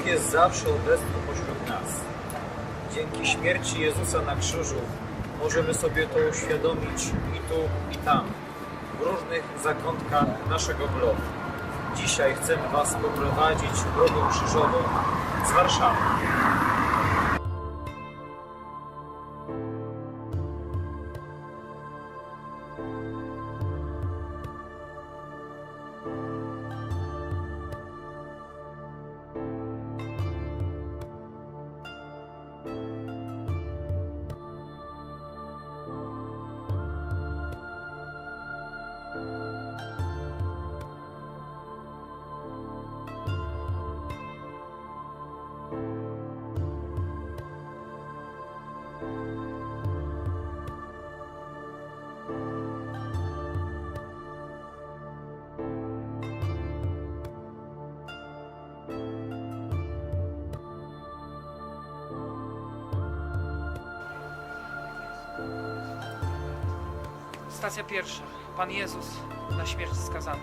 Bóg jest zawsze obecny pośród nas. Dzięki śmierci Jezusa na krzyżu możemy sobie to uświadomić i tu, i tam, w różnych zakątkach naszego bloku. Dzisiaj chcemy Was poprowadzić drogą krzyżową z Warszawy. Stacja pierwsza. Pan Jezus na śmierć skazany.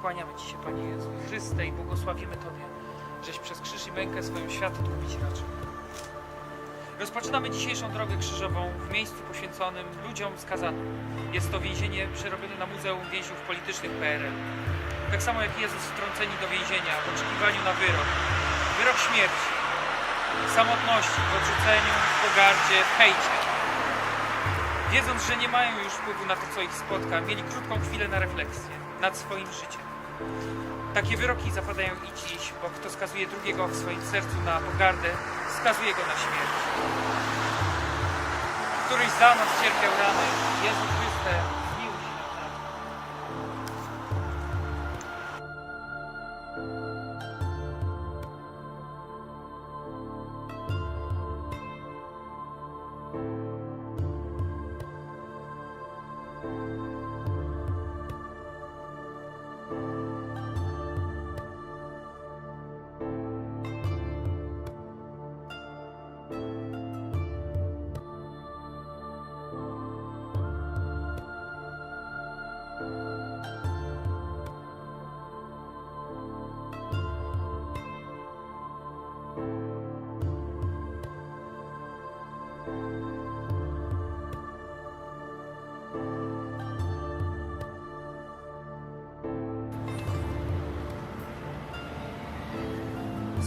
Kłaniamy Ci się, Panie Jezu, Chryste, i błogosławimy Tobie, żeś przez krzyż i mękę swoją świat odkupić raczył. Rozpoczynamy dzisiejszą drogę krzyżową w miejscu poświęconym ludziom skazanym. Jest to więzienie przerobione na Muzeum Więźniów Politycznych PRL. Tak samo jak Jezus wtrąceni do więzienia w oczekiwaniu na wyrok. Wyrok śmierci, samotności, w odrzuceniu, w pogardzie, w hejcie. Wiedząc, że nie mają już wpływu na to, co ich spotka, mieli krótką chwilę na refleksję nad swoim życiem. Takie wyroki zapadają i dziś, bo kto skazuje drugiego w swoim sercu na pogardę, skazuje go na śmierć. Któryś za nas cierpiał rany, Jezu Chryste,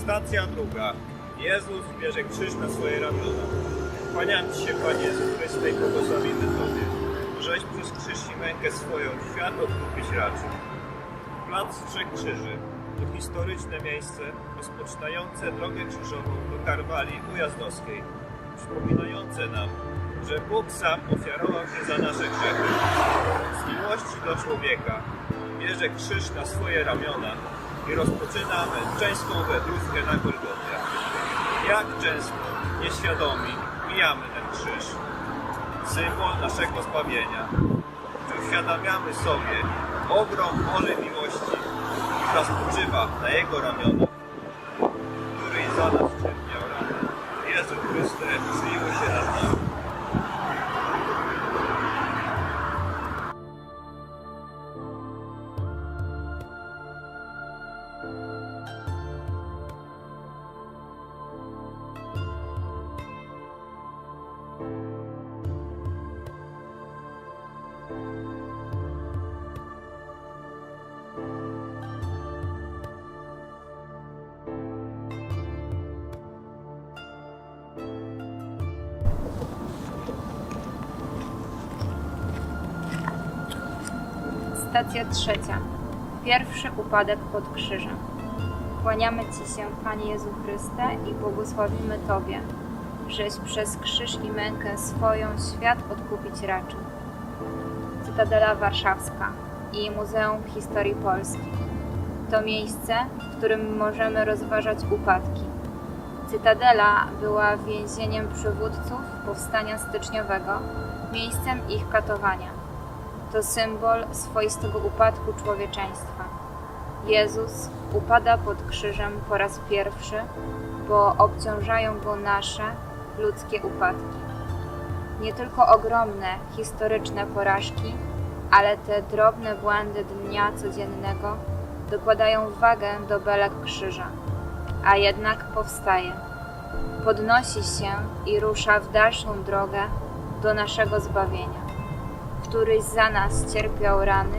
Stacja druga. Jezus bierze krzyż na swoje ramiona. Kłaniam Ci się, Panie Jezu Chryste, i błogosławimy Tobie, żeś przez krzyż i mękę swoją świat odkupić raczył. Plac Trzech Krzyży to historyczne miejsce rozpoczynające drogę krzyżową do Karwali Ujazdowskiej, przypominające nam, że Bóg sam ofiarował się za nasze grzechy. Z miłości do człowieka bierze krzyż na swoje ramiona i rozpoczyna męczeńską wędrówkę na Golgocie. Jak często nieświadomi mijamy ten krzyż, symbol naszego zbawienia. Czy uświadamiamy sobie ogrom Bożej miłości, która spoczywa na Jego ramionach, Stacja trzecia. Pierwszy upadek pod krzyżem. Kłaniamy Ci się, Panie Jezu Chryste, i błogosławimy Tobie, żeś przez krzyż i mękę swoją świat odkupić raczył. Cytadela Warszawska i Muzeum Historii Polski. To miejsce, w którym możemy rozważać upadki. Cytadela była więzieniem przywódców powstania styczniowego, miejscem ich katowania to symbol swoistego upadku człowieczeństwa. Jezus upada pod krzyżem po raz pierwszy, bo obciążają go nasze ludzkie upadki. Nie tylko ogromne historyczne porażki, ale te drobne błędy dnia codziennego dokładają wagę do belek krzyża, a jednak powstaje. Podnosi się i rusza w dalszą drogę do naszego zbawienia. Któryś za nas cierpiał rany,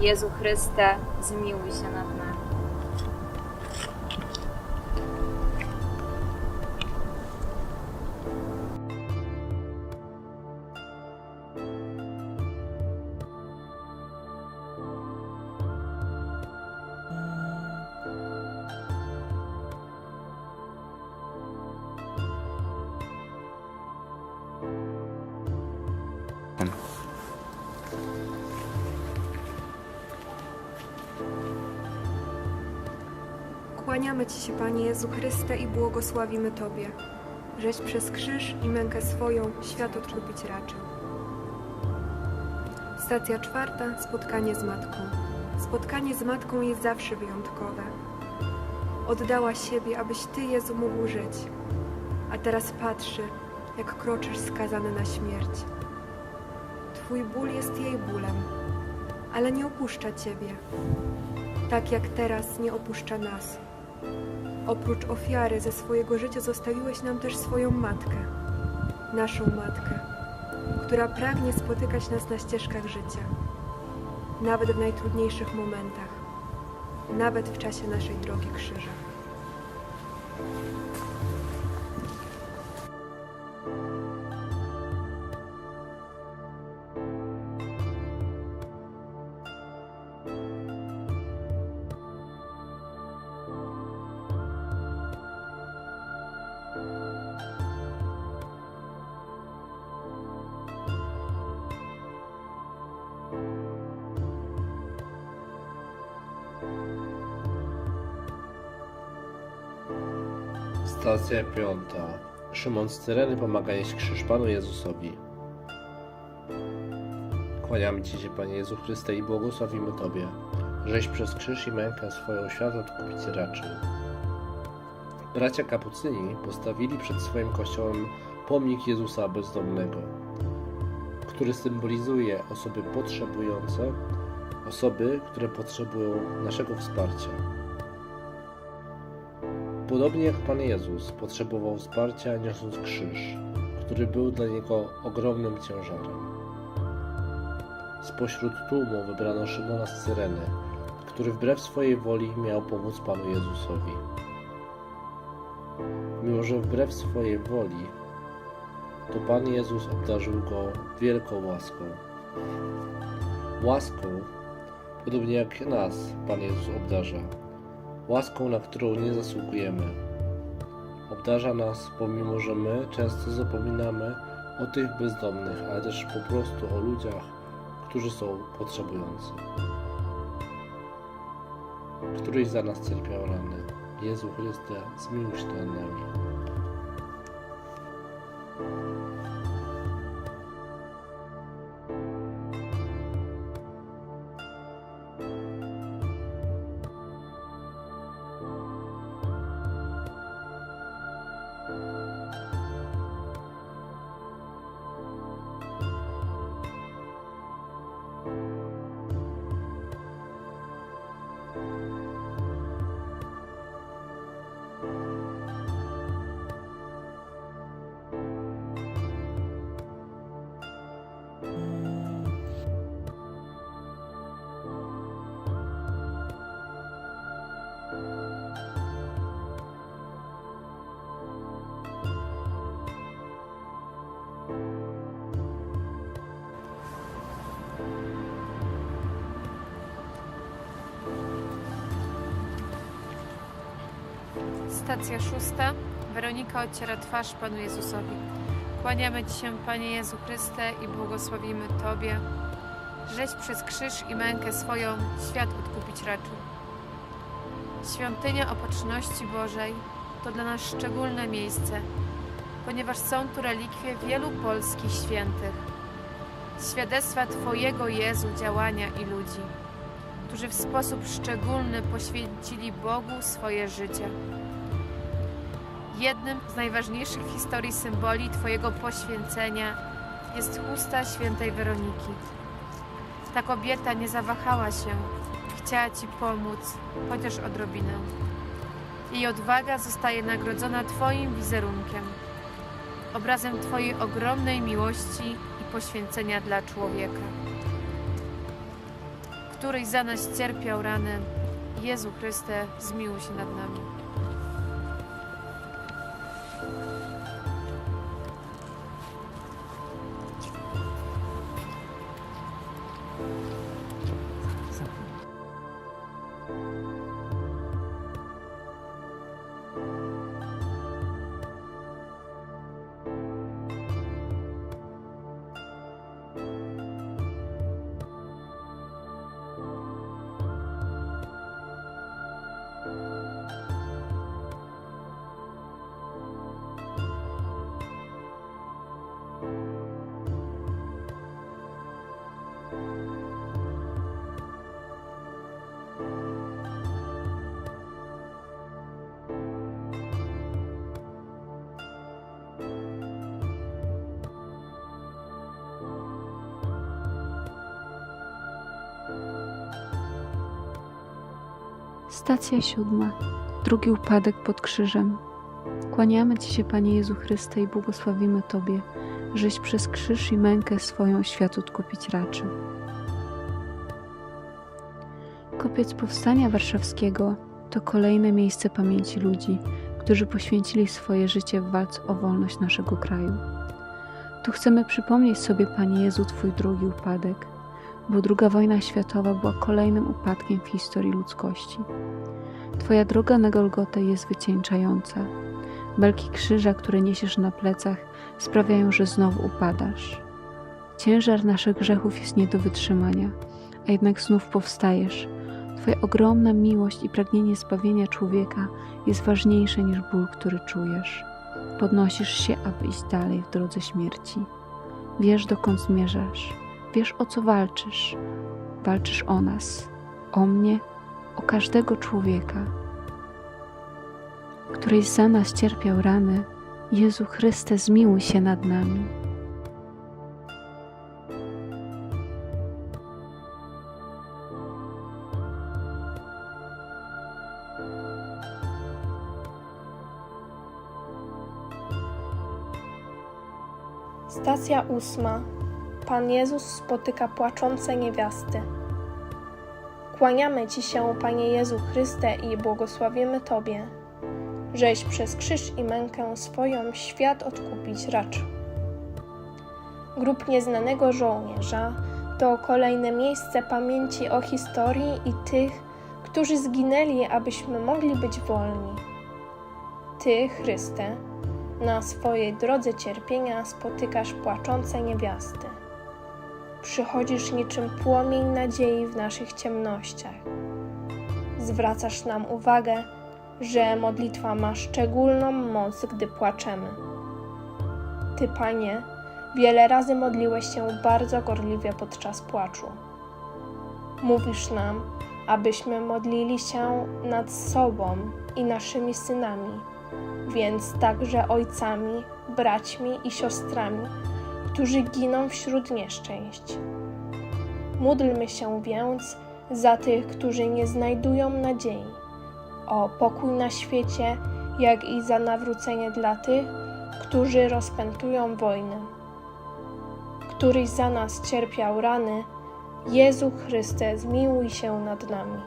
Jezu Chryste, zmiłuj się nad Kłaniamy Ci się, Panie Jezu Chryste, i błogosławimy Tobie, żeś przez krzyż i mękę swoją świat odkupić raczył. Stacja czwarta. Spotkanie z Matką. Spotkanie z Matką jest zawsze wyjątkowe. Oddała siebie, abyś Ty, Jezu, mógł żyć. A teraz patrzy, jak kroczysz skazany na śmierć. Twój ból jest jej bólem, ale nie opuszcza Ciebie tak jak teraz nie opuszcza nas. Oprócz ofiary ze swojego życia zostawiłeś nam też swoją matkę, naszą matkę, która pragnie spotykać nas na ścieżkach życia, nawet w najtrudniejszych momentach, nawet w czasie naszej drogi krzyża. Stacja piąta. Szymon z Cyreny pomaga nieść krzyż Panu Jezusowi. Kłaniamy Ci się, Panie Jezu Chryste, i błogosławimy Tobie, żeś przez krzyż i mękę swoją świat odkupić raczył. Bracia kapucyni postawili przed swoim kościołem pomnik Jezusa bezdomnego, który symbolizuje osoby potrzebujące, osoby, które potrzebują naszego wsparcia. Podobnie jak Pan Jezus potrzebował wsparcia niosąc krzyż, który był dla Niego ogromnym ciężarem. Spośród tłumu wybrano Szymona z Cyreny, który wbrew swojej woli miał pomóc Panu Jezusowi. Mimo, że wbrew swojej woli, to Pan Jezus obdarzył go wielką łaską. Łaską, podobnie jak nas Pan Jezus obdarza łaską, na którą nie zasługujemy. Obdarza nas, pomimo że my często zapominamy o tych bezdomnych, ale też po prostu o ludziach, którzy są potrzebujący. Któryś za nas cierpiał rany. Jezu Chryste, zmiłuj się nad nami. Stacja szósta. Weronika odciera twarz Panu Jezusowi. Kłaniamy Ci się, Panie Jezu Chryste, i błogosławimy Tobie, żeś przez krzyż i mękę swoją świat odkupić raczył. Świątynia Opatrzności Bożej to dla nas szczególne miejsce, ponieważ są tu relikwie wielu polskich świętych. Świadectwa Twojego Jezu działania i ludzi, którzy w sposób szczególny poświęcili Bogu swoje życie. Jednym z najważniejszych historii symboli Twojego poświęcenia jest chusta świętej Weroniki. Ta kobieta nie zawahała się, chciała Ci pomóc, chociaż odrobinę. Jej odwaga zostaje nagrodzona Twoim wizerunkiem, obrazem Twojej ogromnej miłości i poświęcenia dla człowieka, któryś za nas cierpiał rany. Jezu Chryste, zmiłuj się nad nami. Stacja siódma. Drugi upadek pod krzyżem. Kłaniamy Ci się, Panie Jezu Chryste, i błogosławimy Tobie, żeś przez krzyż i mękę swoją świat odkupić raczył. Kopiec Powstania Warszawskiego to kolejne miejsce pamięci ludzi, którzy poświęcili swoje życie w walce o wolność naszego kraju. Tu chcemy przypomnieć sobie, Panie Jezu, Twój drugi upadek, bo II wojna światowa była kolejnym upadkiem w historii ludzkości. Twoja droga na Golgotę jest wycieńczająca. Belki krzyża, które niesiesz na plecach, sprawiają, że znowu upadasz. Ciężar naszych grzechów jest nie do wytrzymania, a jednak znów powstajesz. Twoja ogromna miłość i pragnienie zbawienia człowieka jest ważniejsze niż ból, który czujesz. Podnosisz się, aby iść dalej w drodze śmierci. Wiesz, dokąd zmierzasz. Wiesz, o co walczysz. Walczysz o nas, o mnie, o każdego człowieka, któryś za nas cierpiał rany. Jezu Chryste, zmiłuj się nad nami. Stacja ósma. Pan Jezus spotyka płaczące niewiasty. Kłaniamy Ci się, Panie Jezu Chryste, i błogosławimy Tobie, żeś przez krzyż i mękę swoją świat odkupić raczył. Grób nieznanego żołnierza to kolejne miejsce pamięci o historii i tych, którzy zginęli, abyśmy mogli być wolni. Ty, Chryste, na swojej drodze cierpienia spotykasz płaczące niewiasty. Przychodzisz niczym płomień nadziei w naszych ciemnościach. Zwracasz nam uwagę, że modlitwa ma szczególną moc, gdy płaczemy. Ty, Panie, wiele razy modliłeś się bardzo gorliwie podczas płaczu. Mówisz nam, abyśmy modlili się nad sobą i naszymi synami więc także ojcami, braćmi i siostrami, którzy giną wśród nieszczęść. Módlmy się więc za tych, którzy nie znajdują nadziei, o pokój na świecie, jak i za nawrócenie dla tych, którzy rozpętują wojnę. Któryś za nas cierpiał rany, Jezu Chryste, zmiłuj się nad nami.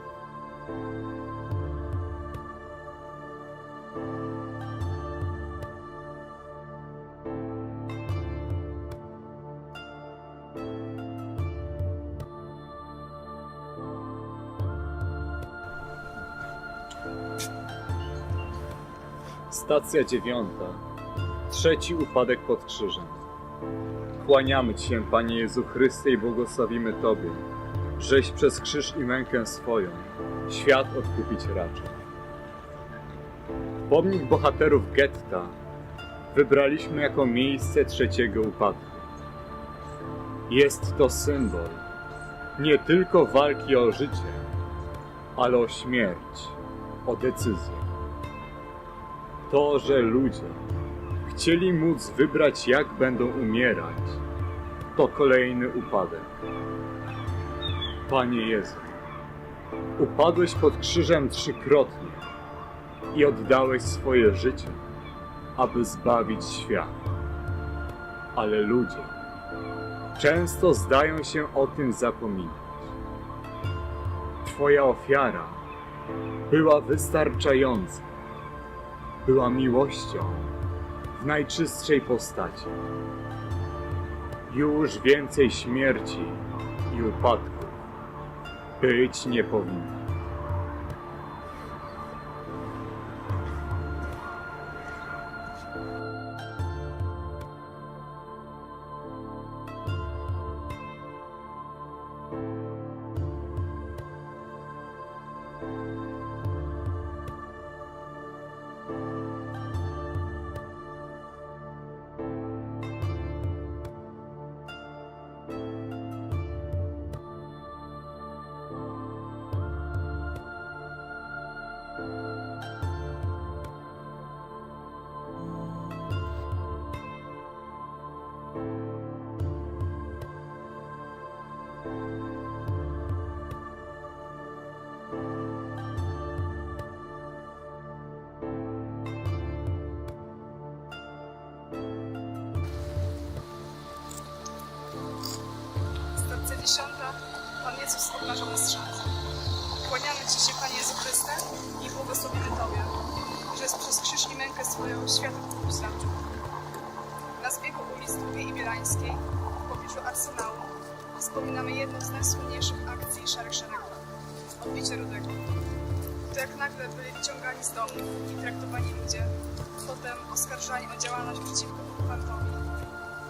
Stacja dziewiąta. Trzeci upadek pod krzyżem. Kłaniamy Ci się, Panie Jezu Chryste, i błogosławimy Tobie, żeś przez krzyż i mękę swoją świat odkupić raczył. Pomnik bohaterów getta wybraliśmy jako miejsce trzeciego upadku. Jest to symbol nie tylko walki o życie, ale o śmierć, o decyzję to, że ludzie chcieli móc wybrać, jak będą umierać, to kolejny upadek. Panie Jezu, upadłeś pod krzyżem trzykrotnie. i oddałeś swoje życie, aby zbawić świat. Ale ludzie często zdają się o tym zapominać. Twoja ofiara była wystarczająca. Była miłością w najczystszej postaci. Już więcej śmierci i upadków być nie powinno. Jezus obnażony strzęt. Kłaniamy Ci się, Panie Jezu Chryste, i błogosławimy Tobie, że przez krzyż i mękę swoją Twój zraczył. Na zbiegu ulic Długiej i Bielańskiej, w pobliżu Arsenału, wspominamy jedną z najsłynniejszych akcji Szarych Szeregów – odbicie Rudego. To jak nagle byli wyciągani z domu i traktowani ludzie, potem oskarżani o działalność przeciwko okupantowi.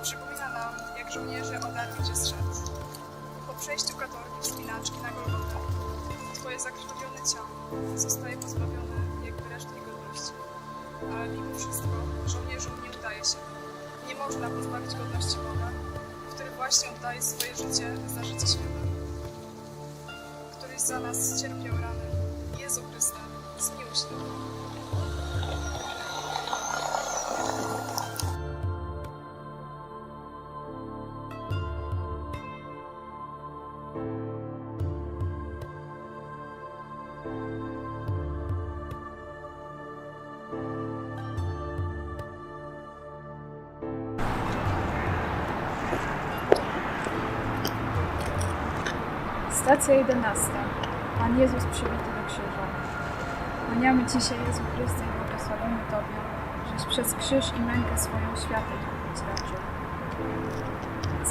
Przypomina nam, jak żołnierze odarli strzec. Po przejściu katorgi wspinaczki na Golgotę, Twoje zakrwawione ciało zostaje pozbawione jakby resztki godności. Ale mimo wszystko żołnierzom nie udaje się. Nie można pozbawić godności Boga, który właśnie oddaje swoje życie za życie świata. Któryś za nas cierpiał rany. Stacja 11. Pan Jezus przybity do krzyża. Kłaniamy Ci się, Jezu Chryste, i błogosławimy Tobie, żeś przez krzyż i mękę swoją światło odkupić raczył.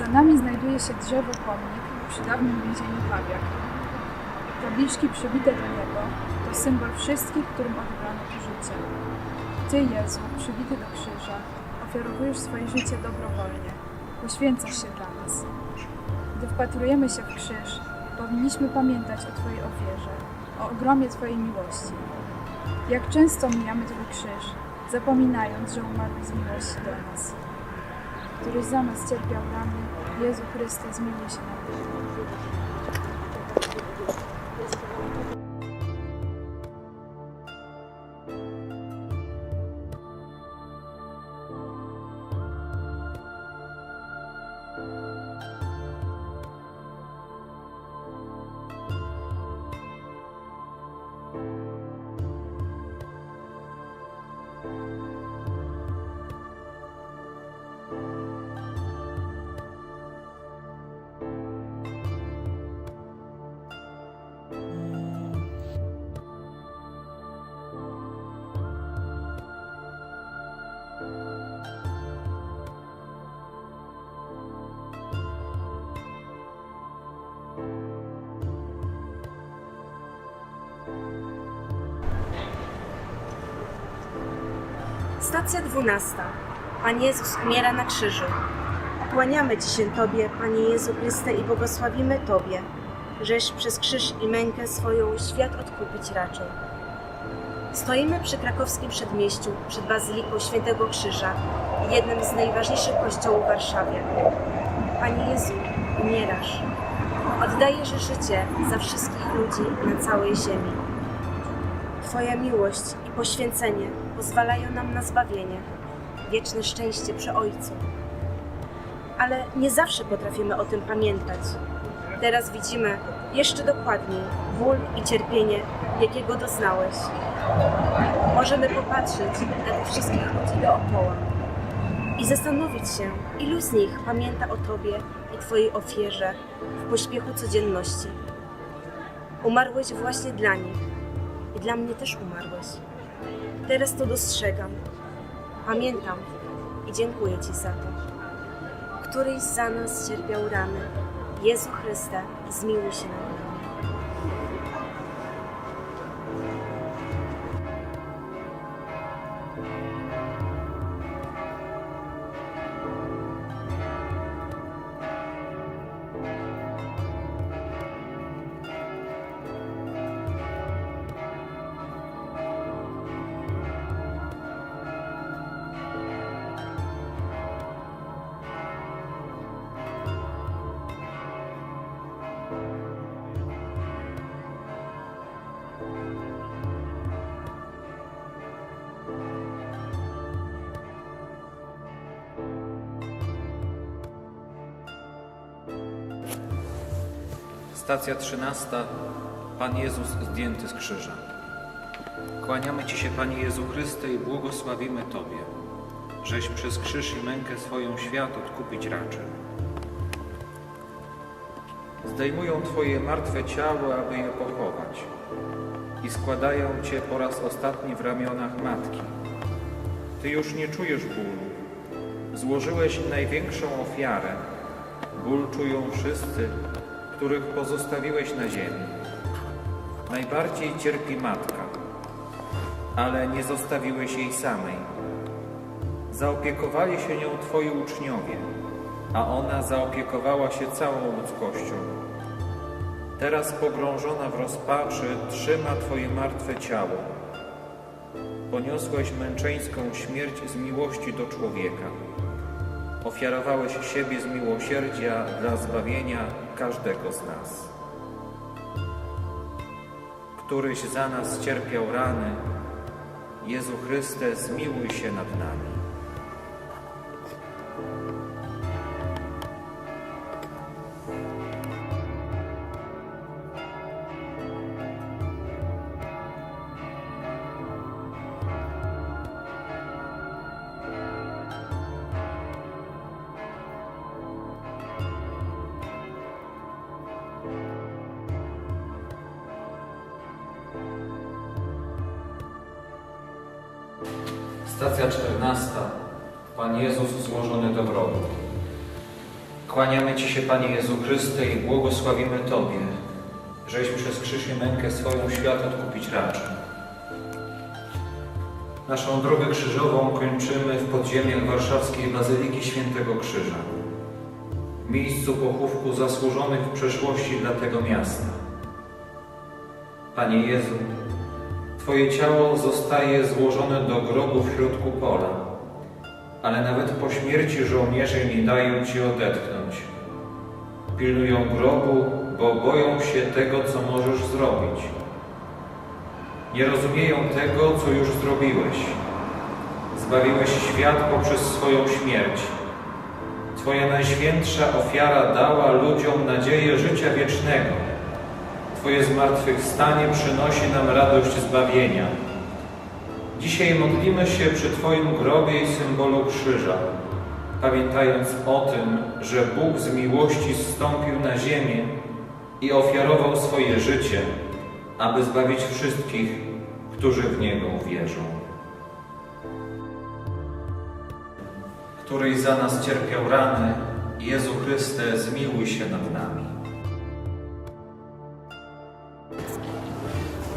Za nami znajduje się drzewo pomnik przy dawnym więzieniu Pawiak. Tabliczki przybite do niego to symbol wszystkich, którym odebrano tu życie. Ty, Jezu, przybity do krzyża, ofiarowujesz swoje życie dobrowolnie, poświęcasz się dla nas. Gdy wpatrujemy się w krzyż, powinniśmy pamiętać o Twojej ofierze, o ogromie Twojej miłości. Jak często mijamy Twój krzyż, zapominając, że umarłeś z miłości do nas. Któryś za nas cierpiał rany, Jezu Chryste, zmiłuj się nad nami. Stacja dwunasta. Pan Jezus umiera na krzyżu. Kłaniamy Ci się Tobie, Panie Jezu Chryste, i błogosławimy Tobie, żeś przez krzyż i mękę swoją świat odkupić raczył. Stoimy przy krakowskim przedmieściu, przed Bazyliką Świętego Krzyża, jednym z najważniejszych kościołów w Warszawie. Panie Jezu, umierasz. Oddajesz życie za wszystkich ludzi na całej ziemi. Twoja miłość poświęcenie pozwalają nam na zbawienie, wieczne szczęście przy Ojcu. Ale nie zawsze potrafimy o tym pamiętać. Teraz widzimy jeszcze dokładniej ból i cierpienie, jakiego doznałeś. możemy popatrzeć na tych wszystkich ludzi dookoła i zastanowić się, ilu z nich pamięta o Tobie i Twojej ofierze w pośpiechu codzienności. Umarłeś właśnie dla nich i dla mnie też umarłeś. Teraz to dostrzegam, pamiętam i dziękuję Ci za to. Któryś za nas cierpiał rany. Jezu Chryste, zmiłuj się nad nami. Stacja 13. Pan Jezus zdjęty z krzyża. Kłaniamy Ci się, Panie Jezu Chryste, i błogosławimy Tobie, żeś przez krzyż i mękę swoją świat odkupić raczył. Zdejmują Twoje martwe ciało, aby je pochować i składają Cię po raz ostatni w ramionach Matki. Ty już nie czujesz bólu. Złożyłeś największą ofiarę. Ból czują wszyscy, których pozostawiłeś na ziemi. Najbardziej cierpi matka, ale nie zostawiłeś jej samej. Zaopiekowali się nią Twoi uczniowie, a ona zaopiekowała się całą ludzkością. Teraz pogrążona w rozpaczy trzyma Twoje martwe ciało. Poniosłeś męczeńską śmierć z miłości do człowieka. Ofiarowałeś siebie z miłosierdzia dla zbawienia każdego z nas. Któryś za nas cierpiał rany, Jezu Chryste, zmiłuj się nad nami. Do. Kłaniamy Ci się, Panie Jezu Chryste, i błogosławimy Tobie, żeś przez krzyż i mękę swoją świat odkupić raczył. Naszą drogę krzyżową kończymy w podziemiach warszawskiej Bazyliki Świętego Krzyża, miejscu pochówku zasłużonych w przeszłości dla tego miasta. Panie Jezu, Twoje ciało zostaje złożone do grobu w środku pola, ale nawet po śmierci żołnierze nie dają Ci odetchnąć. Pilnują grobu, bo boją się tego, co możesz zrobić. Nie rozumieją tego, co już zrobiłeś. Zbawiłeś świat poprzez swoją śmierć. Twoja najświętsza ofiara dała ludziom nadzieję życia wiecznego. Twoje zmartwychwstanie przynosi nam radość zbawienia. Dzisiaj modlimy się przy Twoim grobie i symbolu krzyża, pamiętając o tym, że Bóg z miłości zstąpił na ziemię i ofiarował swoje życie, aby zbawić wszystkich, którzy w Niego uwierzą. Któryś za nas cierpiał rany, Jezu Chryste, zmiłuj się nad nami.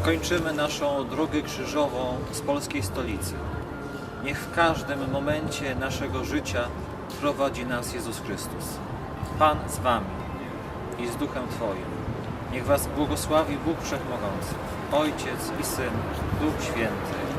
Kończymy naszą drogę krzyżową z polskiej stolicy. Niech w każdym momencie naszego życia prowadzi nas Jezus Chrystus. Pan z Wami i z Duchem Twoim. Niech Was błogosławi Bóg Wszechmogący, Ojciec i Syn, Duch Święty.